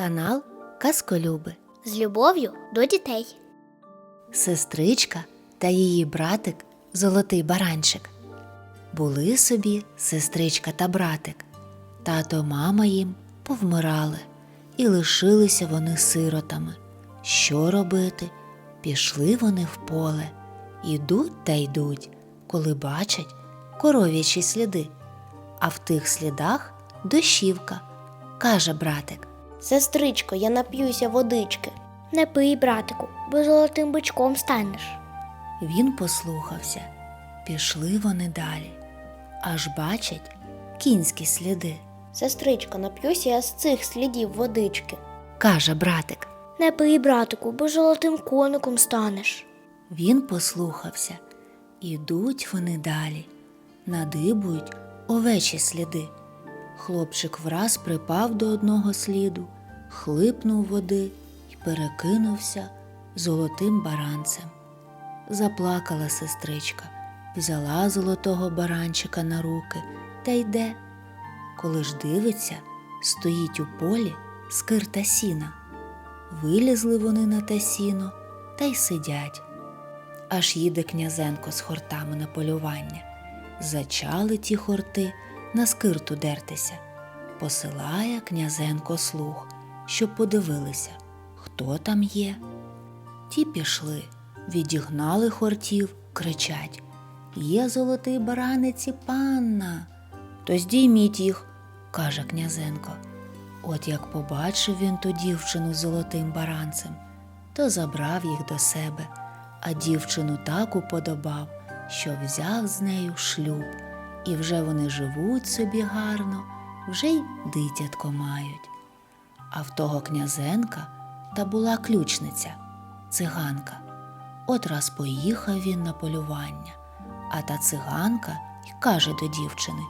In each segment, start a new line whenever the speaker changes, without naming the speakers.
Канал Казколюби.
з любов'ю до дітей.
Сестричка та її братик Золотий баранчик. Були собі сестричка та братик. Тато, мама їм повмирали, і лишилися вони сиротами. Що робити? Пішли вони в поле. Ідуть та йдуть, коли бачать коров'ячі сліди. А в тих слідах дощівка, каже братик.
Сестричко, я нап'юся водички. Не пий, братику, бо золотим бичком станеш.
Він послухався. Пішли вони далі. Аж бачать кінські сліди,
Сестричко, нап'юся я з цих слідів водички.
каже братик.
Не пий, братику, бо золотим коником станеш.
Він послухався. Ідуть вони далі, надибують овечі сліди. Хлопчик враз припав до одного сліду, хлипнув води і перекинувся золотим баранцем. Заплакала сестричка, взяла золотого баранчика на руки та йде. Коли ж дивиться, стоїть у полі скир та сіна. Вилізли вони на те сіно та й сидять. Аж їде князенко з хортами на полювання. Зачали ті хорти на скирту дертися. Посилає князенко слуг, щоб подивилися, хто там є. Ті пішли, відігнали хортів, кричать Є золотий бараниці панна. То здійміть їх, каже князенко. От як побачив він ту дівчину з золотим баранцем, то забрав їх до себе, а дівчину так уподобав, що взяв з нею шлюб, і вже вони живуть собі гарно, вже й дитятко мають. А в того князенка та була ключниця, циганка. От раз поїхав він на полювання, а та циганка й каже до дівчини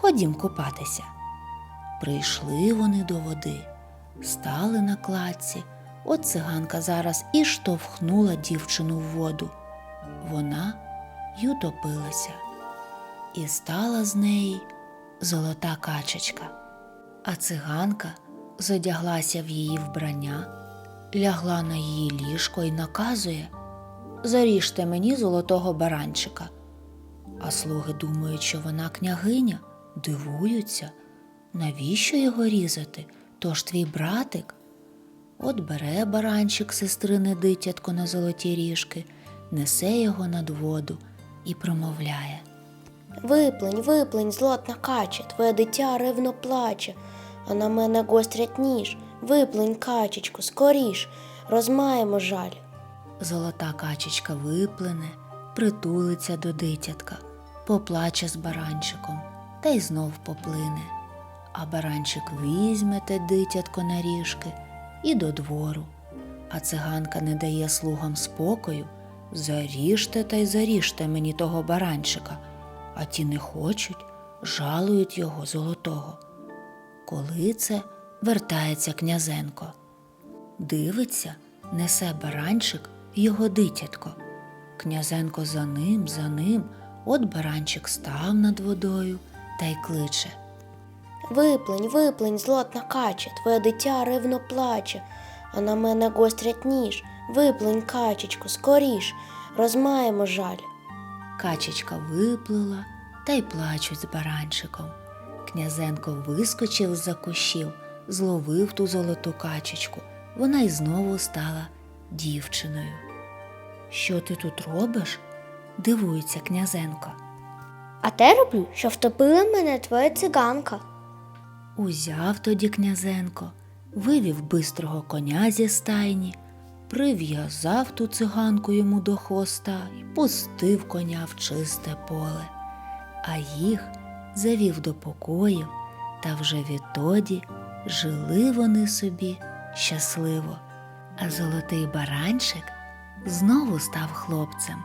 Ходім купатися. Прийшли вони до води, стали на кладці. От циганка зараз і штовхнула дівчину в воду. Вона й утопилася, і стала з неї золота качечка. А циганка задяглася в її вбрання, лягла на її ліжко і наказує Заріжте мені золотого баранчика. А слуги думають, що вона княгиня, дивуються, навіщо його різати? То ж твій братик. От бере баранчик сестрине дитятко на золоті ріжки, несе його над воду і промовляє.
Виплень, виплень, злотна каче, твоє дитя ревно плаче, а на мене гострять ніж. Виплень, качечку, скоріш, розмаємо жаль.
Золота качечка виплине, притулиться до дитятка, поплаче з баранчиком та й знов поплине. А баранчик візьме те дитятко на ріжки і до двору. А циганка не дає слугам спокою. Заріжте та й заріжте мені того баранчика, а ті не хочуть, жалують його золотого. Коли це вертається князенко. Дивиться, несе баранчик його дитятко. Князенко за ним, за ним, от баранчик став над водою та й кличе.
Виплень, виплень, злотна каче, твоє дитя ревно плаче, а на мене гострять ніж. Виплень, качечку, скоріш, розмаємо жаль.
Качечка виплила та й плачуть з баранчиком. Князенко вискочив з-за кущів, зловив ту золоту качечку. Вона й знову стала дівчиною. Що ти тут робиш? дивується князенко.
А те роблю, що втопила мене твоя циганка.
Узяв тоді князенко, вивів бистрого коня зі стайні, прив'язав ту циганку йому до хвоста і пустив коня в чисте поле, а їх завів до покоїв, та вже відтоді жили вони собі щасливо, а золотий баранчик знову став хлопцем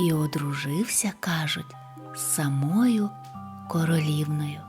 і одружився, кажуть, самою королівною.